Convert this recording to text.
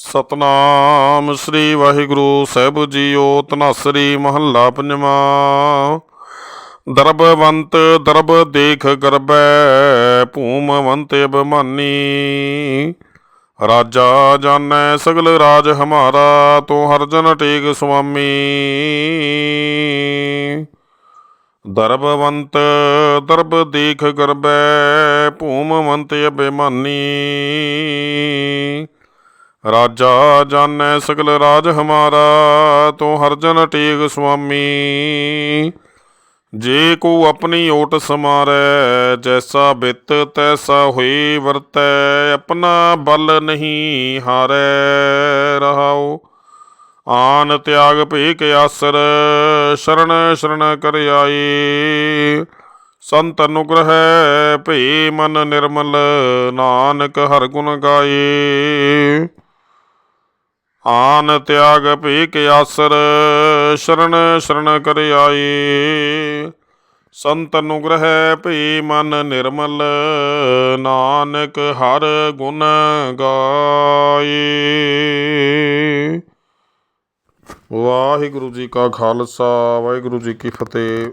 ਸਤਨਾਮ ਸ੍ਰੀ ਵਾਹਿਗੁਰੂ ਸਾਹਿਬ ਜੀਓ, ਤਨਾਸਰੀ ਮਹੱਲਾ ਪੰਜਵਾਂ। ਦਰਬਵੰਤ, ਦਰਬ ਦੇਖ ਗਰਬੈ, ਭੂਮਵੰਤ ਅਭਿਮਾਨੀ। ਰਾਜਾ ਜਾਣੈ ਸਗਲ ਰਾਜ ਹਮਾਰਾ, ਤੋ ਹਰ ਜਨ ਟੇਕ ਸੁਆਮੀ। ਦਰਬਵੰਤ, ਦਰਬ ਦੇਖ ਗਰਬੈ, ਭੂਮਵੰਤ ਅਭਿਮਾਨੀ। ਰਾਜਾ ਜਾਣੈ ਸਗਲ ਰਾਜ ਹਮਾਰਾ, ਤੂੰ ਹਰਜਨ ਟੇਕ ਸੁਆਮੀ। ਜੇ ਕੋ ਆਪਣੀ ਓਟ ਸਮਾਰੈ, ਜੈਸਾ ਬਿਤ ਤੈਸਾ ਹੋਈ ਵਰਤੈ, ਆਪਣਾ ਬਲ ਨਹੀਂ ਹਾਰੈ ਰਹਾਉ। ਆਨ ਤਿਆਗ ਭੇ ਕੇ ਆਸਰ, ਸ਼ਰਨ ਸ਼ਰਨ ਕਰ ਆਈ ਸੰਤ ਅਨੁਗ੍ਰਹਿ ਭਈ ਮਨ ਨਿਰਮਲ, ਨਾਨਕ ਹਰ ਗੁਣ ਗਾਏ। ਆਨ ਤਿਆਗ ਭੇ ਕੇ ਆਸਰ, ਸ਼ਰਨ ਸ਼ਰਨ ਕਰ ਆਈ। ਸੰਤ ਅਨੁਗ੍ਰਹਿ ਭੇ ਮਨ ਨਿਰਮਲ, ਨਾਨਕ ਹਰ ਗੁਣ ਗਾਏ ਵਾਹਿਗੁਰੂ ਜੀ ਕਾ ਖਾਲਸਾ, ਵਾਹਿਗੁਰੂ ਜੀ ਕੀ ਫਤਿਹ।